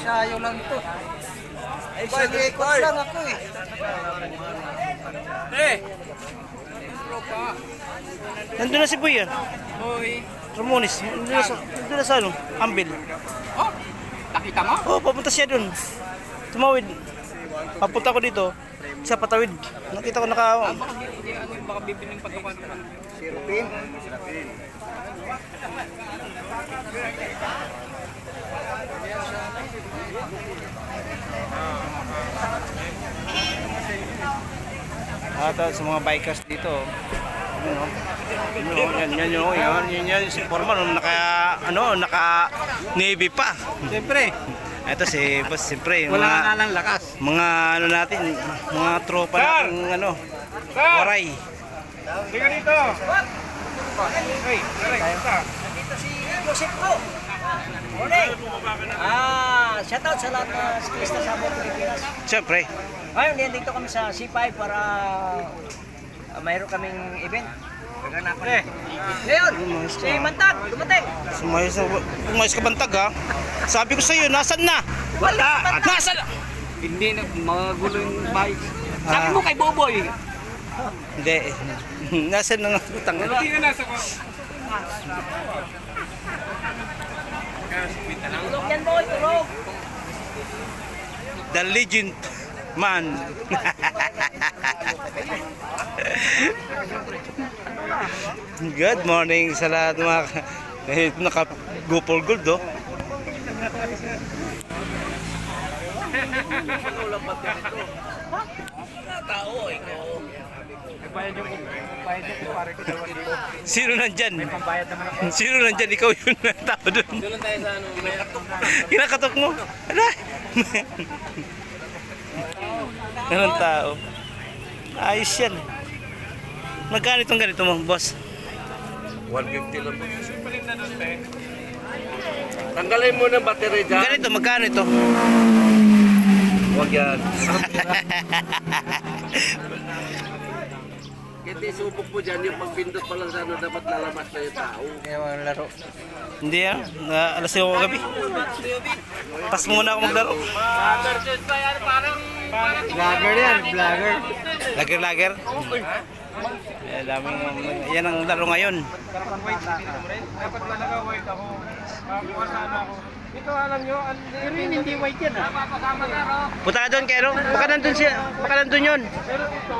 sayo lang to. Ay, sige, ikot lang ako eh. Eh! Nandun na si Boy ah. Hoy! Ramones. Nandun na sa, nandun na sa ano, Ambil. Oh! Nakita mo? Oh, papunta siya dun. Tumawid. Papunta ko dito. Siya patawid. Nakita ko naka... Baka hindi ano yung baka bibiling patukan. Sirupin. At ah, sa mga bikers dito. Ano, ano, yan, yan, yan, yan, yan, yan, si Foreman, naka, ano, naka Navy pa. Siyempre, Ito si Boss, siyempre, wala mga, nga lang lakas. mga ano natin, mga tropa Sir! natin, ano, Sir! waray. Tingnan dito! Hey, Alexa! Dito si Joseph ko. Morning. Ah, shout out sa lahat ng siklista sa buong Pilipinas. Siyempre, Ngayon, nandito kami sa C5 para uh, mayroon kaming event. Kaganapan. Eh. Ngayon, si Mantag, dumating. sumayos na, umayos ka bantag ha. Sabi ko sa iyo, nasan na? Wala. At nasan na? Hindi na magulo yung bike. Sabi Ah. mo kay Boboy. Hindi, nasan na nga utang? Hindi ka nasa ko. Tulog yan boy, tulog. The legend man. Good morning sa lahat mga eh, naka GoPro Gold oh. Bayad yung bayad yung kumpare ko dalawa dito. Sino nandyan? Bayad naman ako. Sino nandyan? Ikaw yun na tao doon. Doon tayo sa ano, Kinakatok mo. Ala. Ganun tao. Ayos yan. Magkano itong ganito mo, boss? 150 lang. Tanggalin mo ng battery dyan. Ganito, magkano ito? Huwag yan. Hindi subok mo dyan, yung pagpindot pa lang sa ano, dapat lalamas na yung tao. Kaya mga laro. Hindi ah, na alas 5 ako gabi. Pas muna ako maglaro. Vlogger yan, vlogger. Lager lager. Eh, daming, yan ang laro ngayon. Dapat talaga white ako. Makakuha sana ako. Ito alam nyo, rin hindi white yan ah. Punta ka doon, Kero. Baka nandun siya. Baka nandun yun. Pero ito,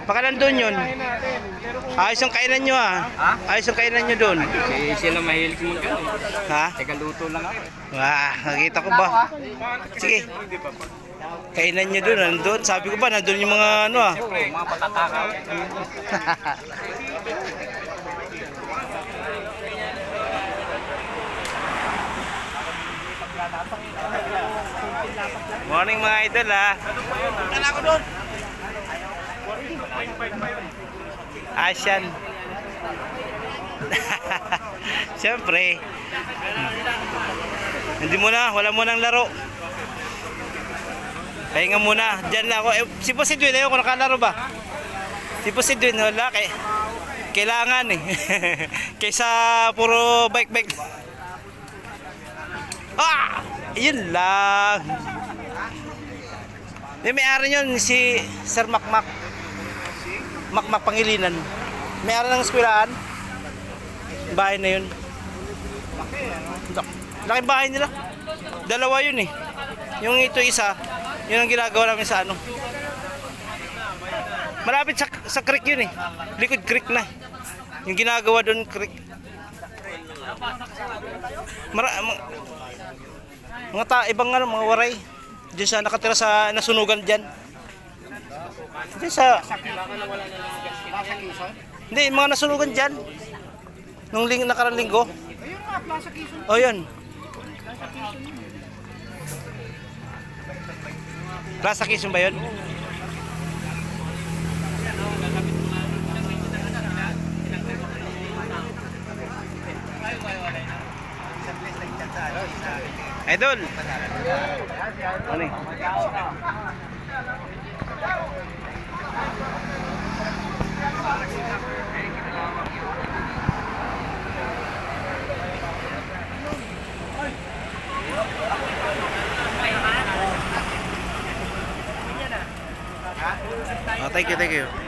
Baka nandun yun. kain natin. Pero kung Ayos ang kainan nyo ah. Ayos ang kainan nyo doon. eh, sila mahilig mo gano'n. Ha? Teka luto lang ako. Wah, nakita ko ba? Sige. Kainan nyo doon, nandun. Sabi ko ba, nandun yung mga ano ah. Siyempre, mga patatakaw. Morning mga idol ah. Asyan. Siyempre. Hindi mo na, wala mo nang laro. Pahinga muna. Diyan lang ako. Eh, si Boss Edwin, ayaw ko nakalaro ba? Si Boss Edwin, wala. Kay, kailangan eh. Kaysa puro bike-bike. Ah! Yun lang. Yung may-ari yun, si Sir Makmak. Makmak Pangilinan. May-ari ng eskwelahan. Bahay na yun. Laki- bahay nila. Dalawa yun eh. Yung ito isa, yun ang ginagawa namin sa ano. Malapit sa, sa creek yun eh. Liquid creek na. Yung ginagawa doon creek. Mara, mga, mga ta, ibang ano, mga waray. Diyan sa nakatira sa nasunugan diyan. Diyan sa Hindi, mga nasunugan diyan. Nung ling nakarang linggo. Oh, yun. Plaza Quezon ba yun? Idol. Vâng Ani. Oh, ờ, thank you, thank you.